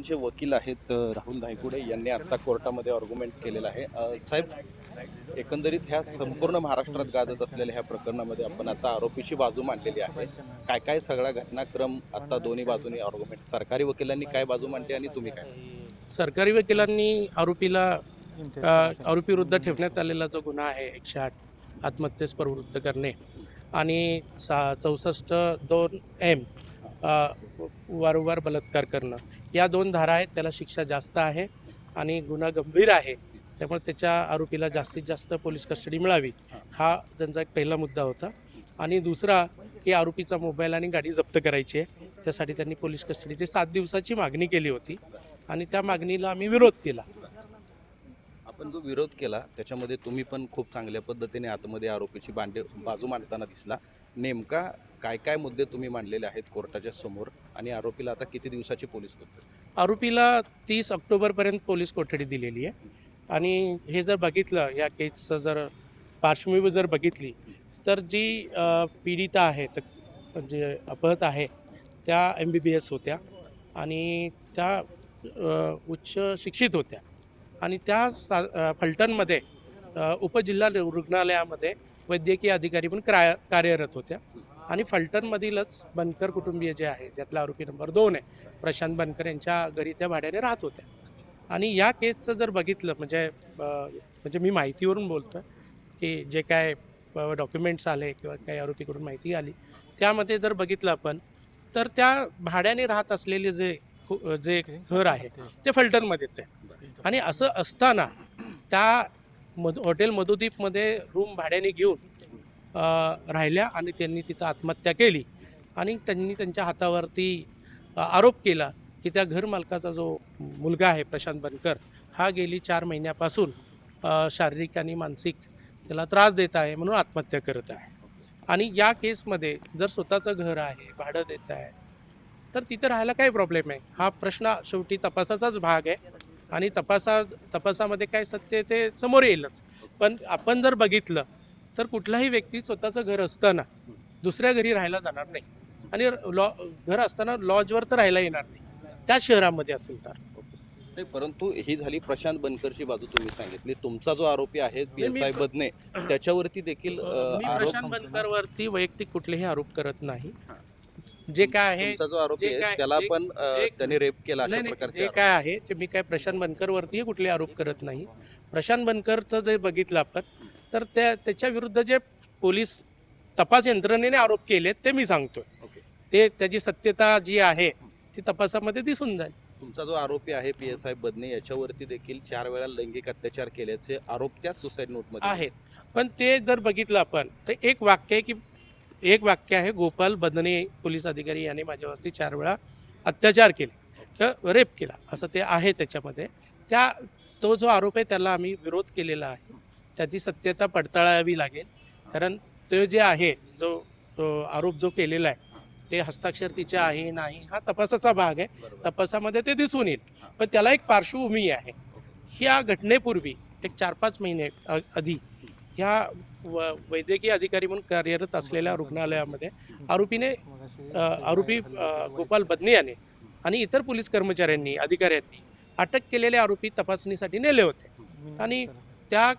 यांचे वकील आहेत राहुल धायकुडे यांनी आता कोर्टामध्ये ऑर्ग्युमेंट केलेलं आहे. साहेब एकंदरीत ह्या संपूर्ण महाराष्ट्रात गाजत असलेल्या ह्या प्रकरणामध्ये आपण आता आरोपीची बाजू मांडलेली आहे. काय काय सगळा घटनाक्रम आता दोन्ही बाजूनी ऑर्ग्युमेंट सरकारी वकिलांनी काय बाजू मांडली आणि तुम्ही काय? सरकारी वकिलांनी आरोपीला आरोपी विरुद्ध ठेवण्यात आलेला जो गुन्हा आहे एकशे आठ आत्महत्येस प्रवृत्त करणे आणि सा चौसष्ट दोन एम वारंवार बलात्कार करणं या दोन धारा आहेत त्याला शिक्षा जास्त आहे आणि गुन्हा गंभीर आहे त्यामुळे त्याच्या आरोपीला जास्तीत जास्त पोलीस कस्टडी मिळावी हा त्यांचा एक पहिला मुद्दा होता. आणि दुसरा की आरोपीचा मोबाईल आणि गाडी जप्त करायची आहे त्यासाठी त्यांनी पोलीस कस्टडीची सात दिवसाची मागणी केली होती आणि त्या मागणीला आम्ही विरोध केला. आपण जो विरोध केला त्याच्यामध्ये तुम्ही पण खूप चांगल्या पद्धतीने आतमध्ये आरोपीची बांडे बाजू मांडताना दिसला. नेमका काय काय मुद्दे तुम्ही मांडलेले आहेत कोर्टाच्या समोर? आणि आरोपीला आता किती दिवसाची पोलीस कोठडी? आरोपीला तीस ऑक्टोबरपर्यंत पोलीस कोठडी दिलेली आहे. आणि हे जर बघितलं या केसचं जर पार्श्वभूमी जर बघितली तर जी पीडिता आहे तर जे अपहत आहे त्या एम बी बी एस होत्या आणि त्या उच्च शिक्षित होत्या. आणि त्या सा फलटणमध्ये उपजिल्हा रुग्णालयामध्ये वैद्यकीय अधिकारी पण क्राय कार्यरत होत्या. आणि फलटणमधीलच बनकर कुटुंबीय जे आहे ज्यातला आरोपी नंबर दोन आहे प्रशांत बनकर यांच्या घरी त्या भाड्याने राहत होत्या. आणि या केसचं जर बघितलं म्हणजे म्हणजे मी माहितीवरून बोलतो आहे की जे काय डॉक्युमेंट्स आले किंवा काही आरोपीकडून माहिती आली त्यामध्ये जर बघितलं आपण तर त्या भाड्याने राहत असलेले जे जे घर आहे ते फलटणमध्येच आहे. आणि असं असताना त्या मध हॉटेल मधुदीपमध्ये रूम भाड्याने घेऊन राहिल्या आणि त्यांनी तिथं आत्महत्या केली. आणि त्यांनी त्यांच्या हातावरती आरोप केला की त्या घरमालकाचा जो मुलगा आहे प्रशांत बनकर हा गेली चार महिन्यापासून शारीरिक आणि मानसिक त्याला त्रास देत आहे म्हणून आत्महत्या करत आहे. आणि या केसमध्ये जर स्वतःचं घर आहे भाडं देत आहे तर तिथं राहायला काय प्रॉब्लेम आहे हा प्रश्न शेवटी तपासाचाच भाग आहे. आणि तपासा तपासामध्ये काय सत्य आहे ते समोर येईलच. पण आपण जर बघितलं तर कुठलाही व्यक्ती स्वतःचं घर असताना दुसऱ्या घरी राहायला जाणार नाही. आणि लॉ घर असताना लॉजवर तर राहायला येणार नाही. त्याच शहरामध्ये असेल तर. नाही परंतु ही झाली प्रशांत बनकरची बाजू तुम्ही सांगितली. तुमचा जो आरोपी आहे पी एस आय बदने त्याच्यावरती देखील प्रशांत बनकरवरती वैयक्तिक कुठलेही आरोप करत नाही. जे काय आहे जो आरोपी आहे त्याला पण त्याने रेप केला अशा प्रकारचे जे. काय आहे ते मी काय प्रशांत बनकरवरतीही कुठले आरोप करत नाही. प्रशांत बनकरचं जे बघितलं आपण तर त्या त्याच्या विरुद्ध जे पोलीस तपास यंत्रणेने आरोप केलेत ते मी सांगतोय. ओके. ते त्याची सत्यता जी आहे ती तपासामध्ये दिसून जाईल. तुमचा जो आरोपी आहे पी एस आय बदने याच्यावरती देखील चार वेळा लैंगिक अत्याचार केल्याचे आरोप त्याच सुसाईड नोटमध्ये आहेत. पण ते जर बघितलं आपण तर एक वाक्य आहे की एक वाक्य आहे गोपाल बदने पोलीस अधिकारी याने माझ्यावरती चार वेळा अत्याचार केले किंवा रेप केला असं ते आहे त्याच्यामध्ये. त्या तो जो आरोप आहे त्याला आम्ही विरोध केलेला आहे. त्याची सत्यता पडताळावी लागेल. कारण तो जे आहे जो आरोप जो केलेला आहे ते हस्ताक्षर तिचे आहे नाही हा तपासाचा भाग आहे. तपासामध्ये ते दिसून येईल. पण त्याला एक पार्श्वभूमी आहे. ह्या घटनेपूर्वी एक चार पाच महिने आधी ह्या व वैद्यकीय अधिकारी म्हणून कार्यरत असलेल्या रुग्णालयामध्ये आरोपीने आरोपी गोपाल बदने याने आणि इतर पोलीस कर्मचाऱ्यांनी अधिकाऱ्यांनी अटक केलेले आरोपी तपासणीसाठी नेले होते. आणि त्या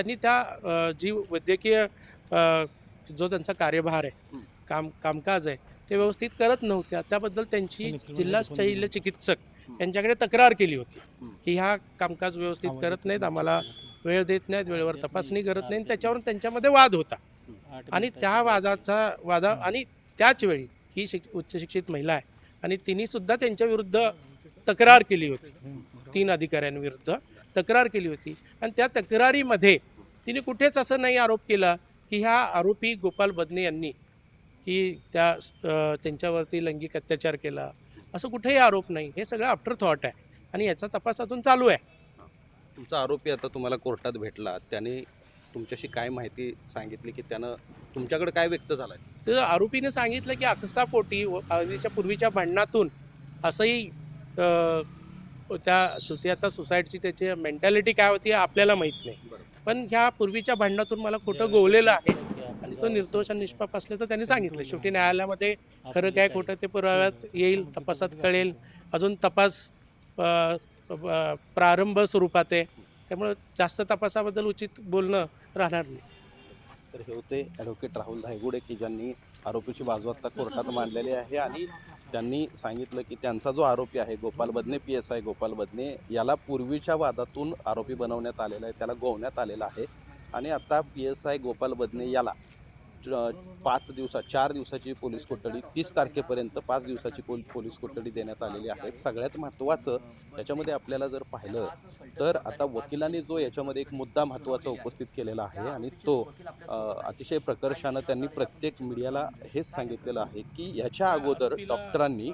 त्यांनी त्या जी वैद्यकीय जो त्यांचा कार्यभार आहे काम कामकाज आहे ते व्यवस्थित करत नव्हत्या. त्याबद्दल त्यांची जिल्हा शल्य चिकित्सक यांच्याकडे तक्रार केली होती की ह्या कामकाज व्यवस्थित करत नाहीत आम्हाला वेळ देत नाहीत वेळेवर तपासणी करत नाही त्याच्यावरून त्यांच्यामध्ये वाद होता. आणि त्या वादाचा वादा आणि त्याच वेळी ही शिक उच्च शिक्षित महिला आहे आणि तिने सुद्धा त्यांच्या विरुद्ध तक्रार केली होती. तीन अधिकाऱ्यांविरुद्ध तक्रार केली होती. आणि त्या तक्रारीमध्ये तिने कुठेच असं नाही आरोप केला की ह्या आरोपी गोपाल बदने यांनी की त्या त्यांच्यावरती लैंगिक अत्याचार केला. असं कुठेही आरोप नाही. हे सगळं आफ्टर थॉट आहे. आणि याचा तपास अजून चालू आहे. तुमचा आरोपी आता तुम्हाला कोर्टात भेटला. त्याने तुमच्याशी काय माहिती सांगितली की त्यानं तुमच्याकडे काय व्यक्त झालाय? तर आरोपीने सांगितलं की अकसापोटी व आधीच्या पूर्वीच्या भांडणातून असंही अ, त्या श्रुती आता सुसाईडची त्याची मेंटॅलिटी काय होती आपल्याला माहीत नाही. पण ह्या पूर्वीच्या भांडणातून मला खोटं गोवलेलं आहे. आणि तो निर्दोष आणि निष्पाप असले तर त्यांनी सांगितलं. शेवटी न्यायालयामध्ये खरं काय खोटं ते पुराव्यात येईल तपासात कळेल. अजून तपास प्रारंभ स्वरूपात आहे. त्यामुळं जास्त तपासाबद्दल उचित बोलणं राहणार नाही. तर हे होते ॲडव्होकेट राहुल धायगुडे की ज्यांनी आरोपीची बाजू आता कोर्टात मांडलेली आहे आणि त्यांनी सांगितलं की त्यांचा जो आरोपी आहे Gopal Badne P S I Gopal Badne याला पूर्वीच्या वादातून आरोपी बनवण्यात आलेला आहे त्याला गोवण्यात आलेला आहे. आणि आता P S I Gopal Badne याला च- पाच दिवसा चार दिवसाची पोलीस कोठडी तीस तारखेपर्यंत पाच दिवसाची पोल पोलीस कोठडी देण्यात आलेली आहे. सगळ्यात महत्त्वाचं त्याच्यामध्ये आपल्याला जर पाहिलं तर आता वकिलांनी जो याच्यामध्ये एक मुद्दा महत्त्वाचा उपस्थित केलेला आहे आणि तो अतिशय प्रकर्षानं त्यांनी प्रत्येक मीडियाला हेच सांगितलेलं आहे की ह्याच्या अगोदर डॉक्टरांनी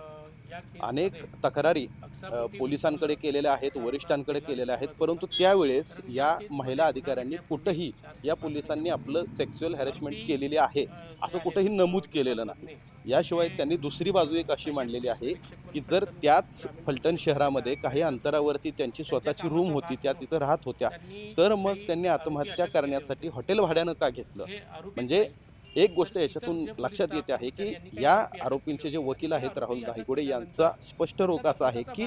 अनेक तक्रारी पोलिसांकडे केलेल्या आहेत वरिष्ठांकडे केलेल्या आहेत परंतु त्यावेळेस या महिला अधिकाऱ्यांनी कुठंही या पोलिसांनी आपलं सेक्स्युअल हॅरेसमेंट केलेली आहे असं कुठंही नमूद केलेलं नाही. याशिवाय त्यांनी दुसरी बाजू एक अशी मांडलेली आहे की जर त्याच फलटण शहरामध्ये काही अंतरावरती त्यांची स्वतःची रूम होती त्या तिथं राहत होत्या तर मग त्यांनी आत्महत्या करण्यासाठी हॉटेल भाड्यानं का घेतलं? म्हणजे एक गोष्ट याच्यातून लक्षात येते आहे की या आरोपींचे जे वकील आहेत राहुल धायगुडे यांचा स्पष्ट रोग असा आहे की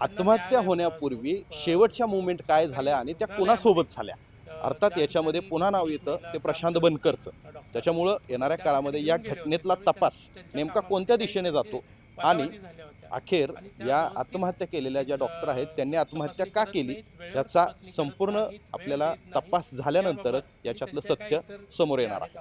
आत्महत्या होण्यापूर्वी शेवटच्या मुवमेंट काय झाल्या आणि त्या कोणासोबत झाल्या? अर्थात याच्यामध्ये पुन्हा नाव येतं ते प्रशांत बनकरचं. त्याच्यामुळं येणाऱ्या काळामध्ये या घटनेतला तपास नेमका कोणत्या दिशेने जातो आणि अखेर या आत्महत्या केलेल्या ज्या डॉक्टर आहेत त्यांनी आत्महत्या का केली याचा संपूर्ण आपल्याला तपास झाल्यानंतरच याच्यातलं सत्य समोर येणार आहे.